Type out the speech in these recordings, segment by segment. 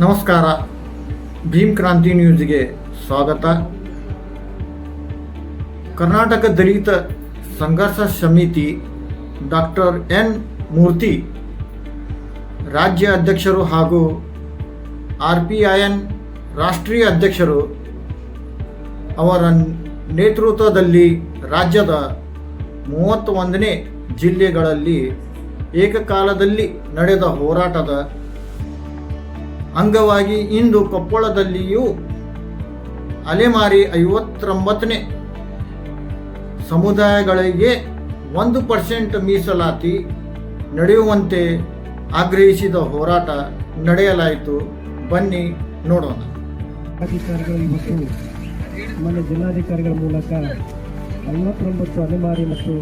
ನಮಸ್ಕಾರ. ಭೀಮ್ ಕ್ರಾಂತಿ ನ್ಯೂಸ್ಗೆ ಸ್ವಾಗತ. ಕರ್ನಾಟಕ ದಲಿತ ಸಂಘರ್ಷ ಸಮಿತಿ ಡಾಕ್ಟರ್ ಎನ್ ಮೂರ್ತಿ, ರಾಜ್ಯ ಅಧ್ಯಕ್ಷರು ಹಾಗೂ ಆರ್ ಪಿ ಐ ಎನ್ ರಾಷ್ಟ್ರೀಯ ಅಧ್ಯಕ್ಷರು ಅವರ ನೇತೃತ್ವದಲ್ಲಿ ರಾಜ್ಯದ ಮೂವತ್ತೊಂದನೇ ಜಿಲ್ಲೆಗಳಲ್ಲಿ ಏಕಕಾಲದಲ್ಲಿ ನಡೆದ ಹೋರಾಟದ ಅಂಗವಾಗಿ ಇಂದು ಕೊಪ್ಪಳದಲ್ಲಿಯೂ ಅಲೆಮಾರಿ ಐವತ್ತೊಂಬತ್ತನೇ ಸಮುದಾಯಗಳಿಗೆ ಒಂದು ಪರ್ಸೆಂಟ್ ಮೀಸಲಾತಿ ನಡೆಯುವಂತೆ ಆಗ್ರಹಿಸಿದ ಹೋರಾಟ ನಡೆಯಲಾಯಿತು. ಬನ್ನಿ ನೋಡೋಣ. ಅಧಿಕಾರಿಗಳು ಇವತ್ತು ನಮ್ಮ ಜಿಲ್ಲಾಧಿಕಾರಿಗಳ ಮೂಲಕ ಐವತ್ತೊಂಬತ್ತು ಅಲೆಮಾರಿ ಮತ್ತು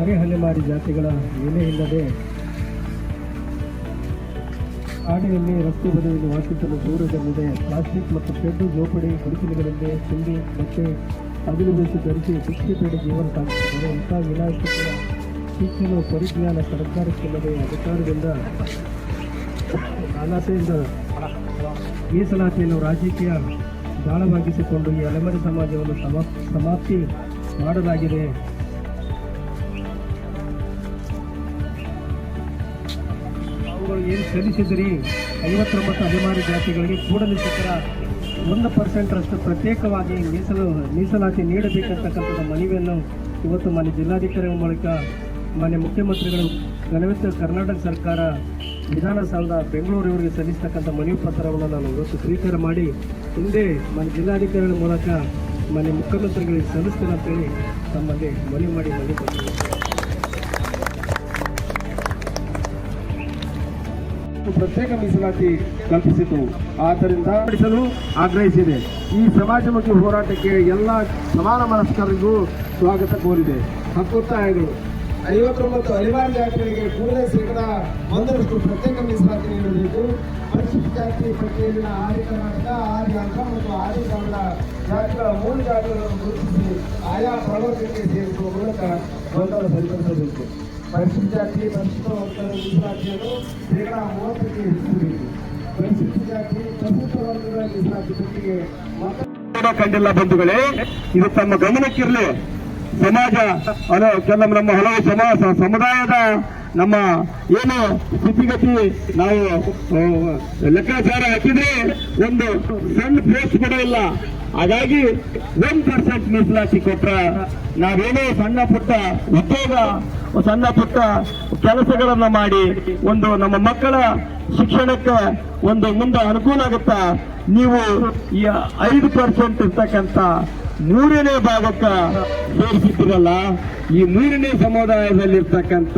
ಅರೆ ಅಲೆಮಾರಿ ಜಾತಿಗಳ ಎಲೆ ಇಲ್ಲದೆ ಆಡಿಯಲ್ಲಿ ರಸ್ತೆ ಬದಿಯಲ್ಲಿ ವಾಸಿಸಲು ದೂರದಲ್ಲಿದೆ. ಪ್ಲಾಸ್ಟಿಕ್ ಮತ್ತು ಪೆಟ್ಟು, ಜೋಪಡಿ, ಗುಡಿಸಲುಗಳಿಂದ ತುಂಬಿ ಮತ್ತೆ ಅಗಲು ಬೇಸಿ ಧರಿಸಿ ಶಿಕ್ಷೆ ಬೇಡಿ ಜೀವನ ಸಾಗಿಸುತ್ತಾರೆ ಇಂಥ ವಿನಾಶಗಳ ಶಿಕ್ಷಣ ಪರಿಜ್ಞಾನ ಸರ್ಕಾರಕ್ಕಿಲ್ಲದೆ ಅಧಿಕಾರದಿಂದ ಅನಾಥೆಯಿಂದ ಮೀಸಲಾತಿಯನ್ನು ರಾಜಕೀಯ ದಾಳವಾಗಿಸಿಕೊಂಡು ಈ ಅಲೆಮರೆ ಸಮಾಜವನ್ನು ಸಮಾಪ್ತಿ ಮಾಡಲಾಗಿದೆ. ಅವುಗಳು ಏನು ಸಲ್ಲಿಸಿದ್ರಿ ಐವತ್ತೊಂಬತ್ತು ಅಲೆಮಾರಿ ಜಾತಿಗಳಿಗೆ ಕೂಡಲೇ ಸಿಕ್ಕರ ಒಂದು ಪರ್ಸೆಂಟ್ ಅಷ್ಟು ಪ್ರತ್ಯೇಕವಾಗಿ ಮೀಸಲು, ಮೀಸಲಾತಿ ನೀಡಬೇಕಂತಕ್ಕಂಥದ್ದು ಮನವಿಯನ್ನು ಇವತ್ತು ಮಾನ್ಯ ಜಿಲ್ಲಾಧಿಕಾರಿ ಮೂಲಕ ಮಾನ್ಯ ಮುಖ್ಯಮಂತ್ರಿಗಳು ಘನವೆತ್ತ ಕರ್ನಾಟಕ ಸರ್ಕಾರ ವಿಧಾನಸೌಧ ಬೆಂಗಳೂರು ಇವರಿಗೆ ಸಲ್ಲಿಸ್ತಕ್ಕಂಥ ಮನವಿ ಪತ್ರವನ್ನು ನಾನು ಇವತ್ತು ಸ್ವೀಕಾರ ಮಾಡಿ ಹಿಂದೆ ಮಾನ್ಯ ಜಿಲ್ಲಾಧಿಕಾರಿಗಳ ಮೂಲಕ ಮಾನ್ಯ ಮುಖ್ಯಮಂತ್ರಿಗಳಿಗೆ ಸಲ್ಲಿಸ್ತೇನೆ ಅಂತೇಳಿ ತಮ್ಮಲ್ಲಿ ಮನವಿ ಮಾಡಿ ಮನವಿ ಪ್ರತ್ಯೇಕ ಮೀಸಲಾತಿ ಕಲ್ಪಿಸಿತು. ಆದ್ದರಿಂದ ನಡೆಸಲು ಆಗ್ರಹಿಸಿದೆ. ಈ ಸಮಾಜಮುಖಿ ಹೋರಾಟಕ್ಕೆ ಎಲ್ಲ ಸಮಾನ ಮನಸ್ಕರಿಗೂ ಸ್ವಾಗತ ಕೋರಿದೆ. ಹಕ್ಕೊತ್ತಾಯಗಳು ಐವತ್ತೊಂಬತ್ತು ಅನಿವಾರ್ಯ ಜಾತಿಗಳಿಗೆ ಕೂಡಲೇ ಶೇಕಡ ಒಂದರಷ್ಟು ಪ್ರತ್ಯೇಕ ಮೀಸಲಾತಿ ನೀಡಬೇಕು. ಪರಿಶಿಷ್ಟ ಜಾತಿ ಪಟ್ಟಿಯಲ್ಲಿನ ಆದಿ ಕರ್ನಾಟಕ ಆದಿ ಅಂಕ ಮತ್ತು ಆದಿ ಕನ್ನಡ ಜಾತಿಗಳ ಮೂರು ಜಾತಿಗಳನ್ನು ಗುರುತಿಸಿ ಆಯಾ ಪ್ರವರ್ಗಕ್ಕೆ ಸೇರಿಸುವ ಮೂಲಕ ಗೊಂದಲ ಸರಿಪಡಿಸಬೇಕು. ಪರಿಶಿಷ್ಟ ಜಾತಿ ಪರಿಶಿಷ್ಟ ವರ್ಗದ ಮೀಸಲಾತಿಯನ್ನು ಶೇಕಡ ಮೂವತ್ತಕ್ಕೆ ಹೆಚ್ಚಿಸಬೇಕು. ಪರಿಶಿಷ್ಟ ಜಾತಿ ಪರಿಶಿಷ್ಟ ವರ್ಗದ ಮೀಸಲಾತಿ ಕಂಡಿಲ್ಲ ಬಂಧುಗಳೇ, ಇದು ತಮ್ಮ ಗಮನಕ್ಕಿರಲಿ. ಸಮಾಜ ಕೆಲವು ನಮ್ಮ ಹಲವು ಸಮಾಜ, ಸಮುದಾಯದ ನಮ್ಮ ಏನು ಸ್ಥಿತಿಗತಿ, ನಾವು ಲೆಕ್ಕಾಚಾರ ಹಾಕಿದ್ರೆ ಒಂದು ಸಣ್ಣ ಪೋಸ್ಟ್ ಕೂಡ ಇಲ್ಲ. ಹಾಗಾಗಿ ಒನ್ ಪರ್ಸೆಂಟ್ ಮೀಸಲಾತಿ ಕೊಟ್ಟ ನಾವೇನೋ ಸಣ್ಣ ಪುಟ್ಟ ಉದ್ಯೋಗ ಸಣ್ಣ ಪುಟ್ಟ ಕೆಲಸಗಳನ್ನ ಮಾಡಿ ಒಂದು ನಮ್ಮ ಮಕ್ಕಳ ಶಿಕ್ಷಣಕ್ಕೆ ಒಂದು ಮುಂದೆ ಅನುಕೂಲ ಆಗುತ್ತಾ? ನೀವು ಈ ಐದು ಪರ್ಸೆಂಟ್ ಇರ್ತಕ್ಕಂಥ ಮೂರನೇ ಭಾಗಕ್ಕ ಸೇರಿಸಿದ್ದೀರಲ್ಲ, ಈ ಮೂರನೇ ಸಮುದಾಯದಲ್ಲಿರ್ತಕ್ಕಂಥ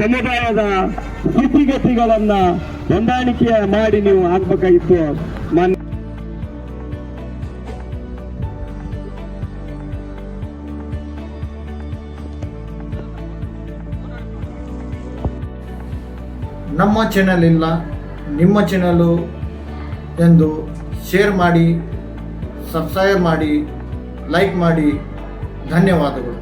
ಸಮುದಾಯದ ಸ್ಥಿತಿಗತಿಗಳನ್ನ ಹೊಂದಾಣಿಕೆ ಮಾಡಿ ನೀವು ಹಾಕ್ಬೇಕಾಗಿತ್ತು ನಮ್ಮ ಚಾನಲ್ ಇಲ್ಲ ನಿಮ್ಮ ಚಾನಲು ಎಂದು ಶೇರ್ ಮಾಡಿ ಸಬ್ಸ್ಕ್ರೈಬ್ ಮಾಡಿ ಲೈಕ್ ಮಾಡಿ ಧನ್ಯವಾದಗಳು.